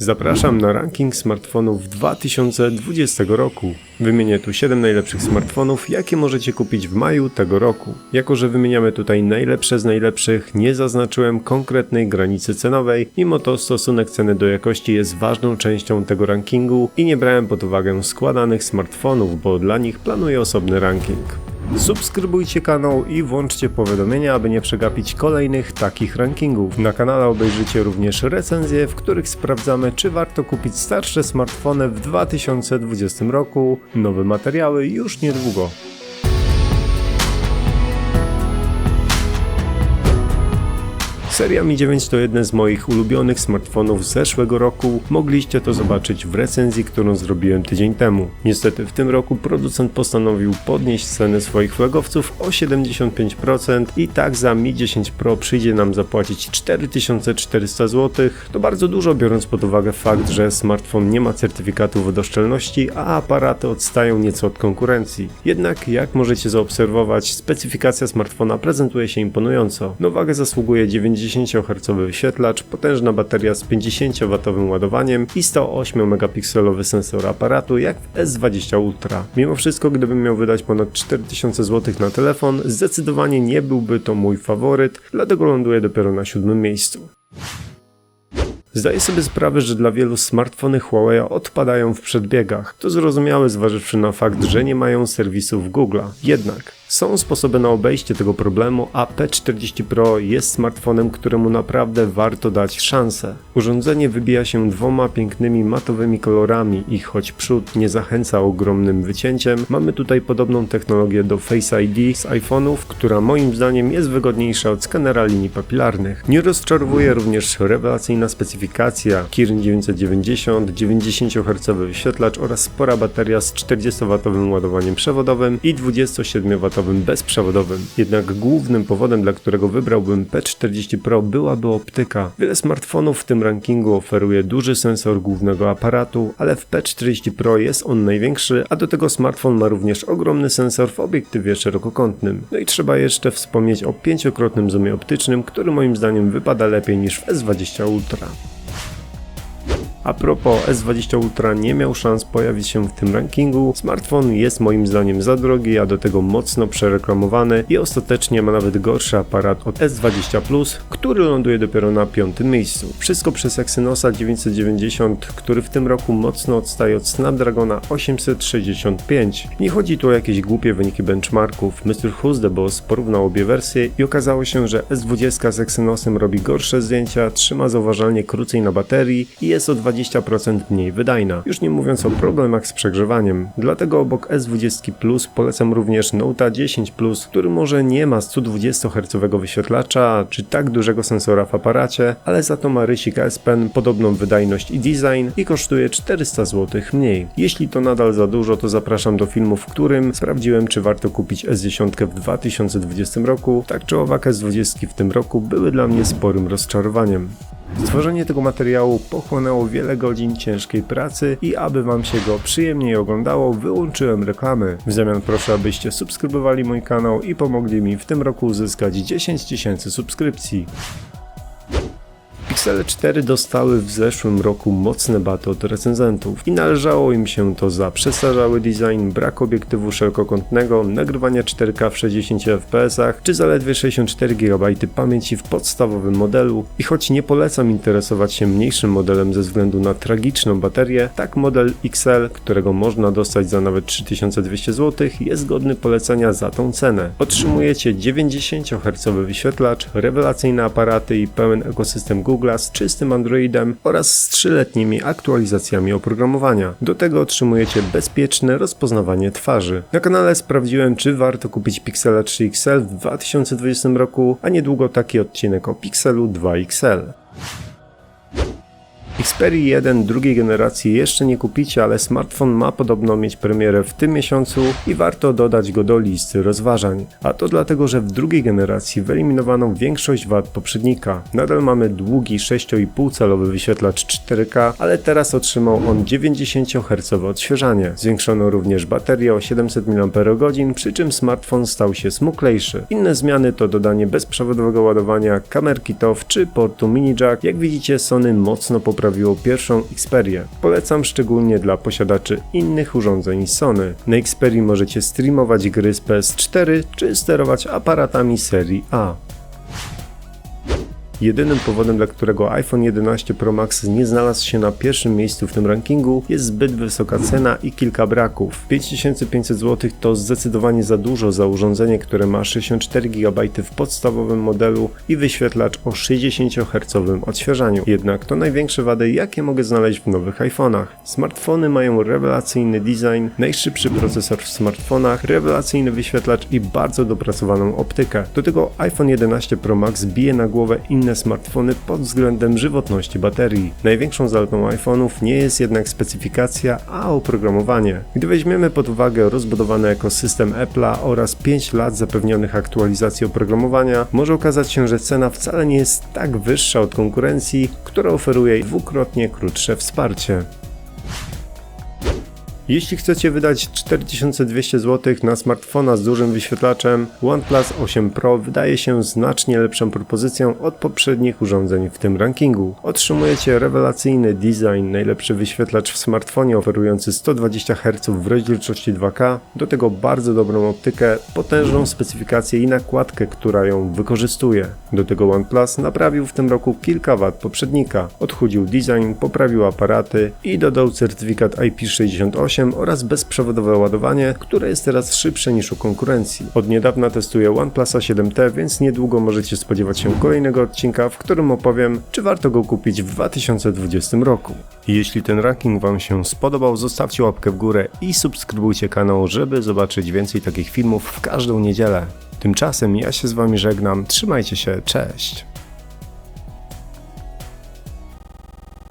Zapraszam na ranking smartfonów 2020 roku. Wymienię tu 7 najlepszych smartfonów, jakie możecie kupić w maju tego roku. Jako, że wymieniamy tutaj najlepsze z najlepszych, nie zaznaczyłem konkretnej granicy cenowej, mimo to stosunek ceny do jakości jest ważną częścią tego rankingu i nie brałem pod uwagę składanych smartfonów, bo dla nich planuję osobny ranking. Subskrybujcie kanał i włączcie powiadomienia, aby nie przegapić kolejnych takich rankingów. Na kanale obejrzycie również recenzje, w których sprawdzamy, czy warto kupić starsze smartfony w 2020 roku. Nowe materiały już niedługo. Seria Mi 9 to jeden z moich ulubionych smartfonów z zeszłego roku. Mogliście to zobaczyć w recenzji, którą zrobiłem tydzień temu. Niestety w tym roku producent postanowił podnieść ceny swoich flagowców o 75% i tak za Mi 10 Pro przyjdzie nam zapłacić 4400 zł. To bardzo dużo biorąc pod uwagę fakt, że smartfon nie ma certyfikatu wodoszczelności, a aparaty odstają nieco od konkurencji. Jednak jak możecie zaobserwować, specyfikacja smartfona prezentuje się imponująco. Na uwagę zasługuje 90 Hz wyświetlacz, potężna bateria z 50W ładowaniem i 108 megapikselowy sensor aparatu jak w S20 Ultra. Mimo wszystko, gdybym miał wydać ponad 4000 zł na telefon, zdecydowanie nie byłby to mój faworyt, dlatego ląduje dopiero na siódmym miejscu. Zdaję sobie sprawę, że dla wielu smartfony Huawei odpadają w przedbiegach. To zrozumiałe zważywszy na fakt, że nie mają serwisów Google'a. Jednak są sposoby na obejście tego problemu, a P40 Pro jest smartfonem, któremu naprawdę warto dać szansę. Urządzenie wybija się dwoma pięknymi matowymi kolorami i choć przód nie zachęca ogromnym wycięciem, mamy tutaj podobną technologię do Face ID z iPhone'ów, która moim zdaniem jest wygodniejsza od skanera linii papilarnych. Nie rozczarowuje również rewelacyjna specyfikacja Kirin 990, 90 Hz wyświetlacz oraz spora bateria z 40W ładowaniem przewodowym i 27W bezprzewodowym. Jednak głównym powodem, dla którego wybrałbym P40 Pro byłaby optyka. Wiele smartfonów w tym rankingu oferuje duży sensor głównego aparatu, ale w P40 Pro jest on największy, a do tego smartfon ma również ogromny sensor w obiektywie szerokokątnym. No i trzeba jeszcze wspomnieć o pięciokrotnym zoomie optycznym, który moim zdaniem wypada lepiej niż w S20 Ultra. A propos S20 Ultra nie miał szans pojawić się w tym rankingu. Smartfon jest moim zdaniem za drogi, a do tego mocno przereklamowany i ostatecznie ma nawet gorszy aparat od S20 Plus, który ląduje dopiero na piątym miejscu. Wszystko przez Exynosa 990, który w tym roku mocno odstaje od Snapdragona 865. Nie chodzi tu o jakieś głupie wyniki benchmarków. Mr. Who's the Boss porównał obie wersje i okazało się, że S20 z Exynosem robi gorsze zdjęcia, trzyma zauważalnie krócej na baterii i jest o 20% mniej wydajna, już nie mówiąc o problemach z przegrzewaniem. Dlatego obok S20 Plus polecam również Note 10 Plus, który może nie ma 120 Hz wyświetlacza czy tak dużego sensora w aparacie, ale za to ma rysik S Pen, podobną wydajność i design i kosztuje 400 zł mniej. Jeśli to nadal za dużo, to zapraszam do filmu, w którym sprawdziłem, czy warto kupić S10 w 2020 roku. Tak czy owak S20 w tym roku były dla mnie sporym rozczarowaniem. Stworzenie tego materiału pochłonęło wiele godzin ciężkiej pracy i aby Wam się go przyjemniej oglądało, wyłączyłem reklamy. W zamian proszę, abyście subskrybowali mój kanał i pomogli mi w tym roku uzyskać 10 tysięcy subskrypcji. Pixele 4 dostały w zeszłym roku mocne baty od recenzentów i należało im się to za przestarzały design, brak obiektywu szerokokątnego, nagrywania 4K w 60 fps, czy zaledwie 64 GB pamięci w podstawowym modelu. I choć nie polecam interesować się mniejszym modelem ze względu na tragiczną baterię, tak model XL, którego można dostać za nawet 3200 zł, jest godny polecenia za tą cenę. Otrzymujecie 90 Hz wyświetlacz, rewelacyjne aparaty i pełen ekosystem Google z czystym Androidem oraz z trzyletnimi aktualizacjami oprogramowania. Do tego otrzymujecie bezpieczne rozpoznawanie twarzy. Na kanale sprawdziłem, czy warto kupić Pixela 3 XL w 2020 roku, a niedługo taki odcinek o Pixelu 2 XL. Xperia 1 drugiej generacji jeszcze nie kupicie, ale smartfon ma podobno mieć premierę w tym miesiącu i warto dodać go do listy rozważań. A to dlatego, że w drugiej generacji wyeliminowano większość wad poprzednika. Nadal mamy długi 6,5 calowy wyświetlacz 4K, ale teraz otrzymał on 90 Hz odświeżanie. Zwiększono również baterię o 700 mAh, przy czym smartfon stał się smuklejszy. Inne zmiany to dodanie bezprzewodowego ładowania, kamerki TOF czy portu mini jack. Jak widzicie Sony mocno poprawiło poprawiło pierwszą Xperię. Polecam szczególnie dla posiadaczy innych urządzeń Sony. Na Xperii możecie streamować gry z PS4 czy sterować aparatami serii A. Jedynym powodem, dla którego iPhone 11 Pro Max nie znalazł się na pierwszym miejscu w tym rankingu jest zbyt wysoka cena i kilka braków. 5500 zł to zdecydowanie za dużo za urządzenie, które ma 64 GB w podstawowym modelu i wyświetlacz o 60 Hz odświeżaniu. Jednak to największe wady, jakie mogę znaleźć w nowych iPhone'ach. Smartfony mają rewelacyjny design, najszybszy procesor w smartfonach, rewelacyjny wyświetlacz i bardzo dopracowaną optykę. Do tego iPhone 11 Pro Max bije na głowę inne smartfony pod względem żywotności baterii. Największą zaletą iPhone'ów nie jest jednak specyfikacja, a oprogramowanie. Gdy weźmiemy pod uwagę rozbudowany ekosystem Apple'a oraz 5 lat zapewnionych aktualizacji oprogramowania, może okazać się, że cena wcale nie jest tak wyższa od konkurencji, która oferuje dwukrotnie krótsze wsparcie. Jeśli chcecie wydać 4200 zł na smartfona z dużym wyświetlaczem, OnePlus 8 Pro wydaje się znacznie lepszą propozycją od poprzednich urządzeń w tym rankingu. Otrzymujecie rewelacyjny design, najlepszy wyświetlacz w smartfonie oferujący 120 Hz w rozdzielczości 2K, do tego bardzo dobrą optykę, potężną specyfikację i nakładkę, która ją wykorzystuje. Do tego OnePlus naprawił w tym roku kilka wad poprzednika, odchudził design, poprawił aparaty i dodał certyfikat IP68 oraz bezprzewodowe ładowanie, które jest teraz szybsze niż u konkurencji. Od niedawna testuję OnePlusa 7T, więc niedługo możecie spodziewać się kolejnego odcinka, w którym opowiem, czy warto go kupić w 2020 roku. Jeśli ten ranking Wam się spodobał, zostawcie łapkę w górę i subskrybujcie kanał, żeby zobaczyć więcej takich filmów w każdą niedzielę. Tymczasem ja się z Wami żegnam, trzymajcie się, cześć!